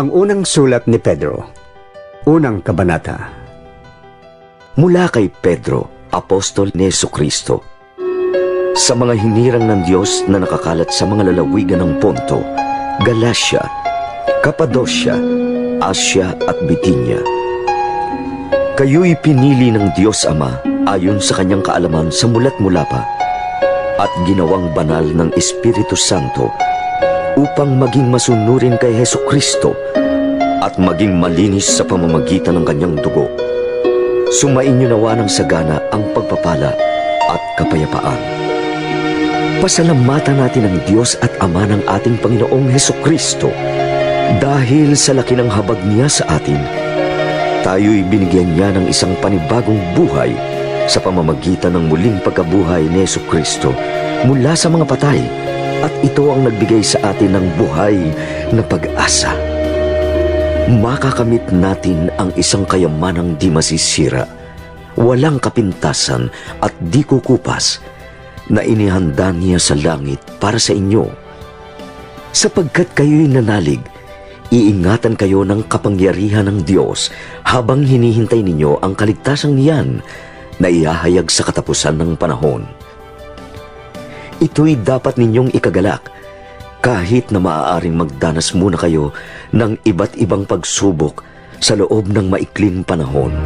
Ang unang sulat ni Pedro, unang kabanata. Mula kay Pedro, apostol ni Yesu Kristo. Sa mga hinirang ng Diyos na nakakalat sa mga lalawigan ng Ponto, Galacia, Cappadocia, Asia at Bithynia. Kayo'y pinili ng Diyos Ama ayon sa kanyang kaalaman sa mulat mula pa at ginawang banal ng Espiritu Santo upang maging masunurin kay Heso Kristo at maging malinis sa pamamagitan ng kanyang dugo. Sumainyo nawa ng sagana ang pagpapala at kapayapaan. Pasalamatan natin ang Diyos at Ama ng ating Panginoong Heso Kristo dahil sa laki ng habag niya sa atin, tayo'y binigyan niya ng isang panibagong buhay sa pamamagitan ng muling pagkabuhay ni Yesu Kristo mula sa mga patay at ito ang nagbigay sa atin ng buhay na pag-asa. Makakamit natin ang isang kayamanang di masisira, walang kapintasan at di kukupas na inihanda niya sa langit para sa inyo. Sapagkat kayo'y nanalig, iingatan kayo ng kapangyarihan ng Diyos habang hinihintay ninyo ang kaligtasang niyan na iahayag sa katapusan ng panahon. Ito'y dapat ninyong ikagalak kahit na maaaring magdanas muna kayo ng iba't ibang pagsubok sa loob ng maikling panahon.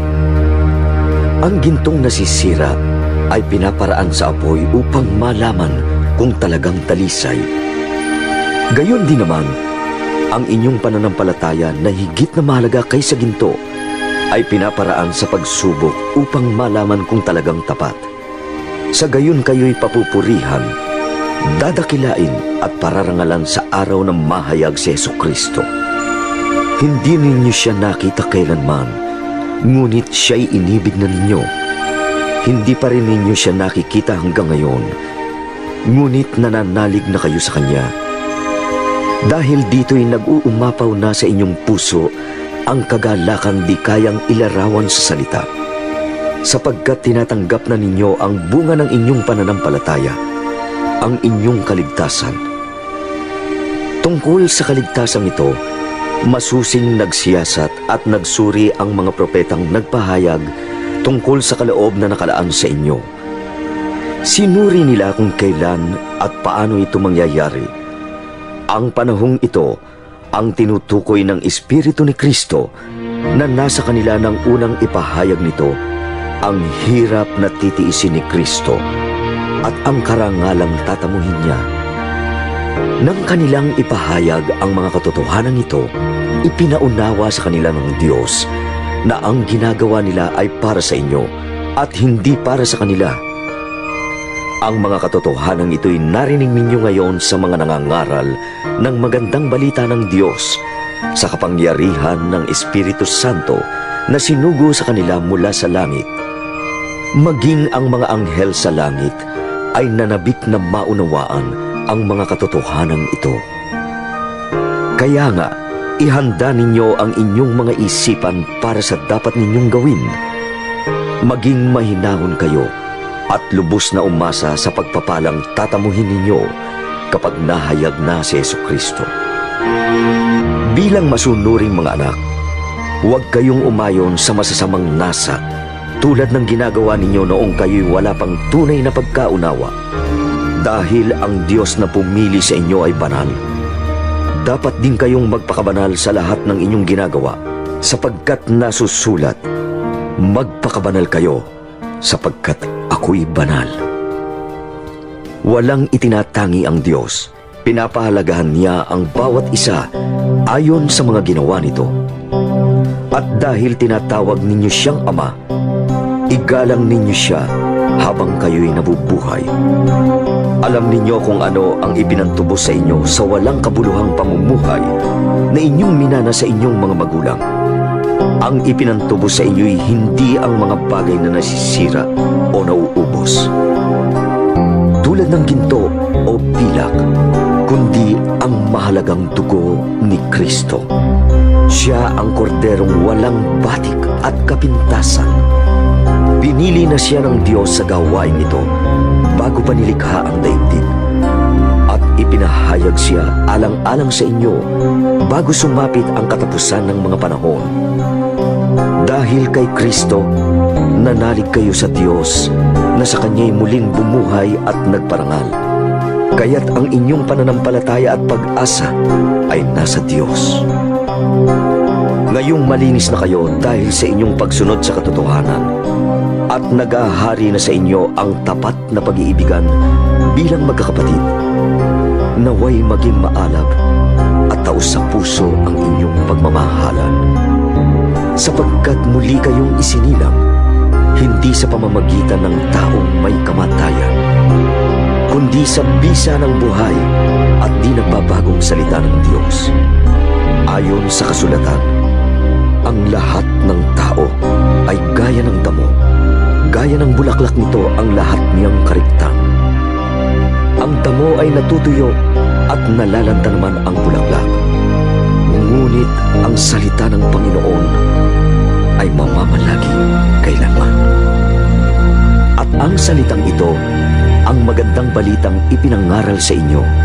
Ang gintong nasisira ay pinaparaan sa apoy upang malaman kung talagang talisay. Gayon din naman, ang inyong pananampalataya na higit na mahalaga kaysa ginto ay pinaparaan sa pagsubok upang malaman kung talagang tapat. Sa gayon kayo'y papupurihan, dadakilain at pararangalan sa araw ng mahayag si Yesu Kristo. Hindi ninyo siya nakita kailanman, ngunit siya'y inibig na ninyo. Hindi pa rin ninyo siya nakikita hanggang ngayon, ngunit nananalig na kayo sa Kanya. Dahil dito'y nag-uumapaw na sa inyong puso ang kagalakan di kayang ilarawan sa salita. Sapagkat tinatanggap na ninyo ang bunga ng inyong pananampalataya, ang inyong kaligtasan. Tungkol sa kaligtasang ito, masusing nagsiyasat at nagsuri ang mga propetang nagpahayag tungkol sa kaloob na nakalaan sa inyo. Sinuri nila kung kailan at paano ito mangyayari. Ang panahong ito ang tinutukoy ng Espiritu ni Kristo na nasa kanila ng unang ipahayag nito ang hirap na titiisin ni Kristo at ang karangalang tatamuhin niya. Nang kanilang ipahayag ang mga katotohanan ito, ipinaunawa sa kanila ng Diyos na ang ginagawa nila ay para sa inyo at hindi para sa kanila. Ang mga katotohanan ito'y narinig ninyo ngayon sa mga nangangaral ng magandang balita ng Diyos sa kapangyarihan ng Espiritu Santo na sinugo sa kanila mula sa langit. Maging ang mga anghel sa langit ay nanabik na maunawaan ang mga katotohanan ito. Kaya nga, ihanda ninyo ang inyong mga isipan para sa dapat ninyong gawin. Maging mahinahon kayo at lubos na umasa sa pagpapalang tatamuhin ninyo kapag nahayag na si Yesu Kristo. Bilang masunuring mga anak, huwag kayong umayon sa masasamang nasa tulad ng ginagawa ninyo noong kayo'y wala pang tunay na pagkaunawa. Dahil ang Diyos na pumili sa inyo ay banal, dapat din kayong magpakabanal sa lahat ng inyong ginagawa sapagkat nasusulat, magpakabanal kayo sapagkat ako'y banal. Walang itinatangi ang Diyos. Pinapahalagahan niya ang bawat isa ayon sa mga ginawa nito. At dahil tinatawag ninyo siyang Ama, igalang ninyo siya habang kayo'y nabubuhay. Alam ninyo kung ano ang ibinantubos sa inyo sa walang kabuluhang pamumuhay na inyong minana sa inyong mga magulang. Ang ipinantubos sa inyo'y hindi ang mga bagay na nasisira o nauubos. Tulad ng ginto o pilak, kundi ang mahalagang dugo ni Kristo. Siya ang korderong walang batik at kapintasan. Pinili na siya ng Diyos sa gawain ito bago pa nilikha ang daigdig. At ipin Ipinahayag siya alang-alang sa inyo bago sumapit ang katapusan ng mga panahon. Dahil kay Kristo, nanalig kayo sa Diyos na sa Kanya'y muling bumuhay at nagparangal. Kaya't ang inyong pananampalataya at pag-asa ay nasa Diyos. Ngayong malinis na kayo dahil sa inyong pagsunod sa katotohanan at nagahari na sa inyo ang tapat na pag-iibigan bilang magkakapatid. Naway maging maalab at taos sa puso ang inyong pagmamahalan. Sapagkat muli kayong isinilang, hindi sa pamamagitan ng taong may kamatayan, kundi sa bisa ng buhay at di nagbabagong salita ng Diyos. Ayon sa kasulatan, ang lahat ng tao ay gaya ng damo. Gaya ng bulaklak nito ang lahat niyang kariktan. Ang damo ay natutuyo at nalalanta naman ang bulaklak. Ngunit ang salita ng Panginoon ay mamamalagi kailanman. At ang salitang ito, ang magandang balitang ipinangaral sa inyo